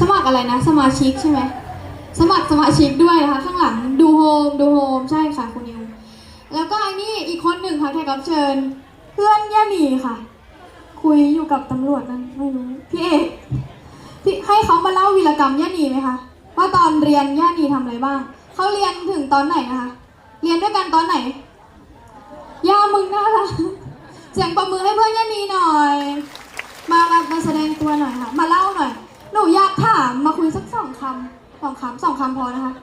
สมัครอะไรนะ สมาชิกใช่ไหมสมัครสมาชิกด้วยนะคะข้างหลังดูโฮมดูโฮมใช่ค่ะคุณนิว แล้วก็ไอ้นี่อีกคนหนึ่งค่ะแขกรับเชิญ เพื่อนย่าหนีค่ะ คุยอยู่กับตำรวจนั่นไม่รู้พี่เอกพี่ให้เขามาเล่าวีรกรรมย่าหนีไหมคะว่าตอนเรียนย่าหนีทำอะไรบ้างเขาเรียนถึงตอนไหนนะคะ เรียนด้วยกันตอนไหนย่ามึงน่ารักเสียงประมือให้เพื่อนย่านีหน่อย มามามาแสดงตัวหน่อยค่ะ มาเล่าหน่อย หนูอยากถามมาคุยสักสองคำสองคำสองคำพอนะคะ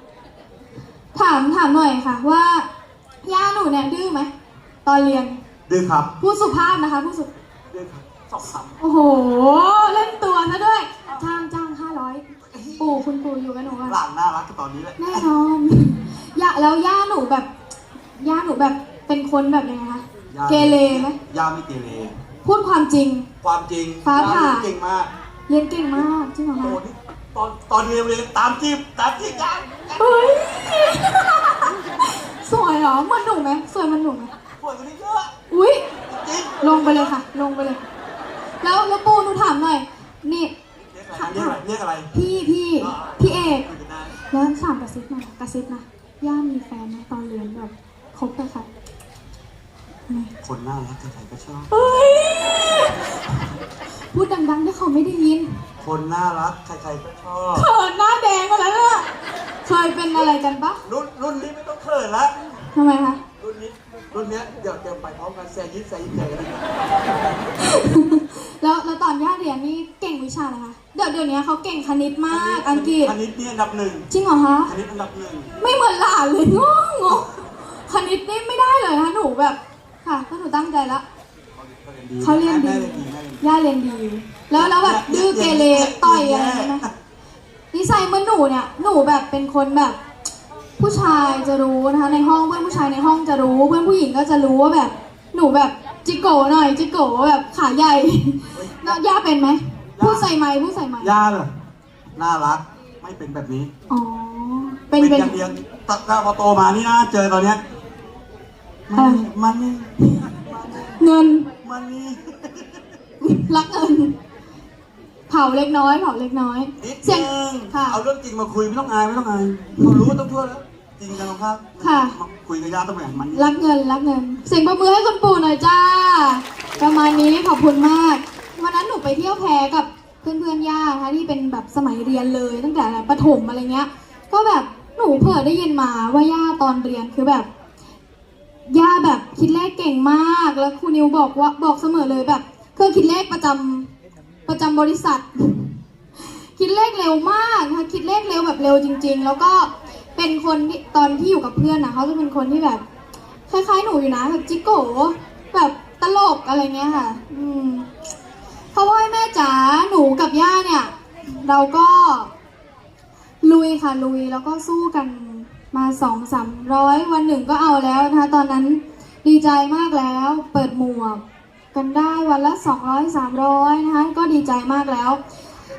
ถามถามหน่อยค่ะ ว่าย่าหนูเนี่ยดื้อไหมตอนเรียนดื้อครับพูดสุภาพนะคะพูดสุดื้อครับสองคโอ้โห เล่นตัวซะด้วยจ้างจ้างห้าร้อยปู่คุณปู่อยู่กับหนูำอะหลานน่ารักก็ตอนนี้แหละแน่นอนย่าแล้วย่าหนูแบบย่าหนูแบบเป็นคนแบบยังไงคะย่าเกเรไหมย่าไม่เกเรพูดความจริงความจริงฟ้าผ่า ย่เก่งมาก เรียนเก่งมากจริงเหรอโตคะนี่ตอนตอนเรียนเรียนตามจีบตามจีบย่าเฮ้ย สวยเหรอเหมันหนูไหมสวยเหมันหนูไหมปวดกว่านี้เยอะอุ้ยจริงลงไปเลยค่ะ ลงไปเลย แล้วแล้วปูหนูถามหน่อย นี่ เรียกอะไรเรียกอะไรพี่พี่พี่เอกคุยกันได้แล้วสามกระซิบหน่อยกระซิบนะย่ามีแฟนไหมตอนเรียนแบบคบกันค่ะไม่คนน่ารักใครๆก็ชอบเฮ้ย พูดดังๆที่เขาไม่ได้ยินคนน่ารักใครๆก็ชอบเขินหน้าแดงมาแล้วเนี่ยเคยเป็นอะไรกันปะรุ่นรุ่นนี้ไม่ต้องเขินละทำไมคะ รุ่นนี้รุ่นเนี้ยเดี๋ยวเตรียมไปพร้อมกันแซยิดแซยิดเลยกันแล้วแล้วตอนย่าเรียนนี่เก่งวิชาอะไรคะ เดี๋ยวเดี๋ยวนี้เขาเก่งคณิตมากอังกฤษ คณิตนี่อันดับหนึ่งจริงเหรอคะ คณิตอันดับหนึ่งไม่เหมือนหลานเลยงงงงคณิตนี่ไม่ได้เลยนะหนูแบบ ค่ะก็หนูตั้งใจแล้วเขาเรียนดีแม่เรี ยนดีแม่เรียนดีย่าเรียนดี แล้วแล้วแบบดื้อเกเรต่อยอะไรอย่างเงี้ยไหมนิสัยเหมือนหนูเนี่ย หนูแบบเป็นคนแบบ ผู้ชายจะรู้นะคะ ในห้องเพื่อนผู้ชายในห้องจะรู้ เพื่อนผู้หญิงก็จะรู้ว่าแบบ หนูแบบจิโก้หน่อยจิโก้แบบขาใหญ่เนาะย่าเป็นไหมพูดใส่ไม้พูดใส่ไม้ย่าเหรอน่ารักไม่เป็นแบบนี้อ๋อเป็นเป็นเป็นอย่างเดียวตัดพอโตมานี่นะเจอตอนเนี้ยเออมันนี่เงินมันนี่ รักเงินเผาเล็กน้อยเผาเล็กน้อย นิดเสียงนึงค่ะ เอาเรื่องจริงมาคุยไม่ต้องอายไม่ต้องอายเขารู้ต้องทั่วแล้วจริงจังครับค่ะ มาคุยกับย่าต้องแบบมันนี่รักเงินรักเงิน เสียงประมือให้คุณปู่หน่อยจ้า ประมาณนี้ขอบคุณมาก วันนั้นหนูไปเที่ยวแพกับเพื่อนเพื่อนๆย่านะคะที่เป็นแบบสมัยเรียนเลย ตั้งแต่ประถมอะไรเงี้ย ก็แบบหนูเผลอได้ยินมาว่าย่าตอนเรียนคือแบบย่าแบบคิดเลขเก่งมากแล้วครูนิวบอกว่าบอกเสมอเลยแบบเคิดเลขประจำประจำบริษัท คิดเลขเร็วมากนะคะคิดเลขเร็วแบบเร็วจริง ๆ แล้วก็เป็นคนที่ตอนที่อยู่กับเพื่อนนะเขาจะเป็นคนที่แบบคล้ายๆหนูอยู่นะแบบจิโก้แบบตลกอะไรเงี้ยค่ะ อืมเพราะว่าแม่จ๋าหนูกับย่าเนี่ย เราก็ลุยค่ะลุยแล้วก็สู้กันมาสองสามร้อยวันหนึ่งก็เอาแล้วนะคะ ตอนนั้นดีใจมากแล้วเปิดหมวก กันได้วันละสองร้อยสามร้อยนะคะก็ดีใจมากแล้ว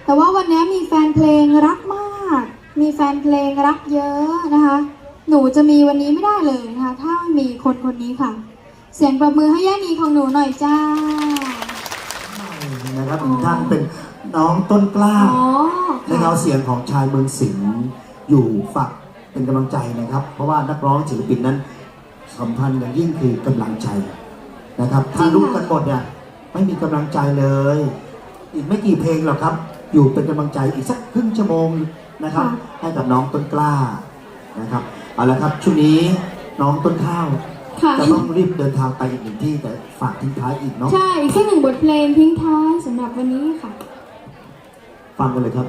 แต่ว่าวันนี้มีแฟนเพลงรักมาก มีแฟนเพลงรักเยอะนะคะ หนูจะมีวันนี้ไม่ได้เลยนะคะ ถ้าไม่มีคนคนนี้ค่ะ เสียงประมือให้ย่านีของหนูหน่อยจ้านะครับอีกท่านเป็นน้องต้นกล้าอ๋อนะครับเสียงของชายเมืองสิงห์อยู่ฝักเป็นกำลังใจนะครับ เพราะว่านักร้องศิลปินนั้นสำคัญอย่างยิ่งคือกำลังใจ นะครับถ้ารู้กันหมดเนี่ยไม่มีกำลังใจเลย อีกไม่กี่เพลงหรอกครับ อยู่เป็นกำลังใจอีกสักครึ่งชั่วโมงนะครับ ให้กับน้องต้นกล้านะครับเอาละครับช่วงนี้น้องต้นข้าวค่ะจะต้องรีบเดินทางไปอีกหนึ่งที่แต่ฝากทิ้งท้ายอีกเนาะใช่อีกแค่หนึ่งบทเพลงทิ้งท้ายสำหรับวันนี้ค่ะ ฟังกันเลยครับ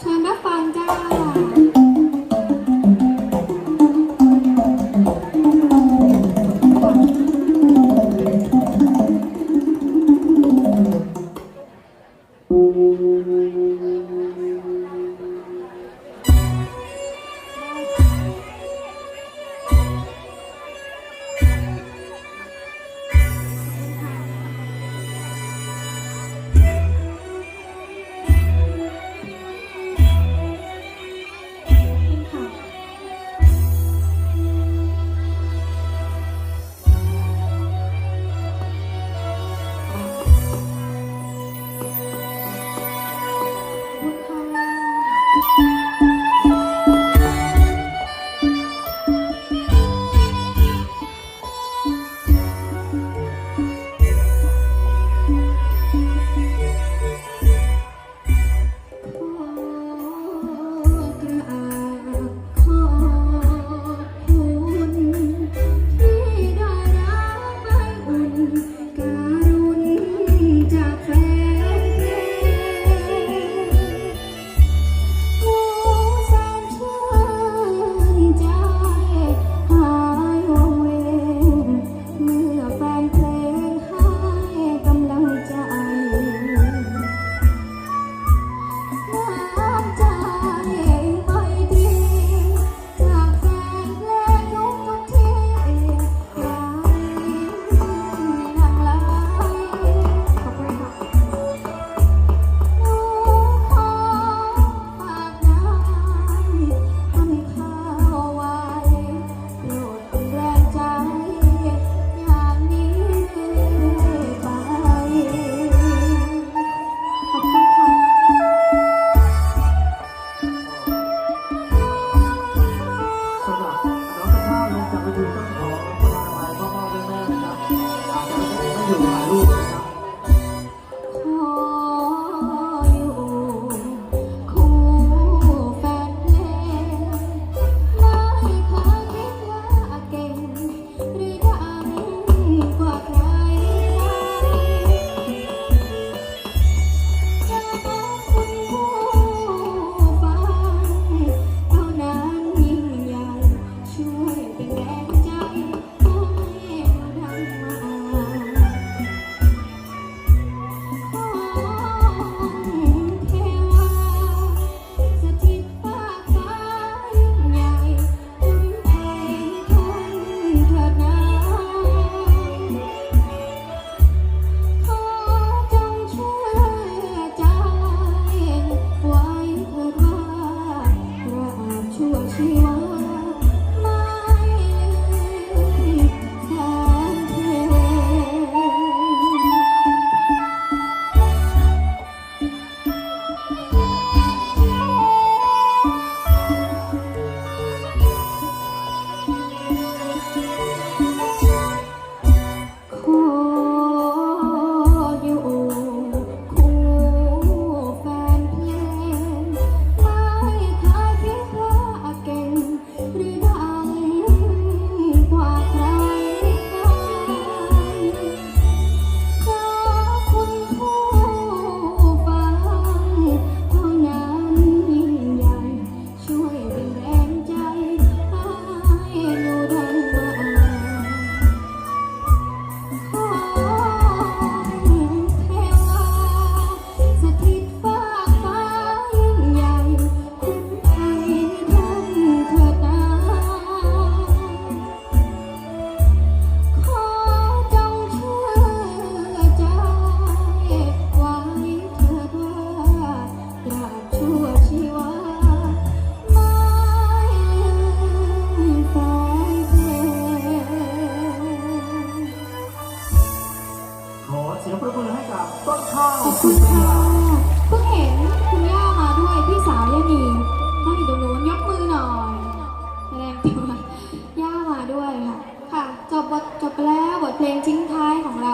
เชิญรับฟังจ้า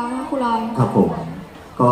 ร้อครูร้อง ครับผม ก็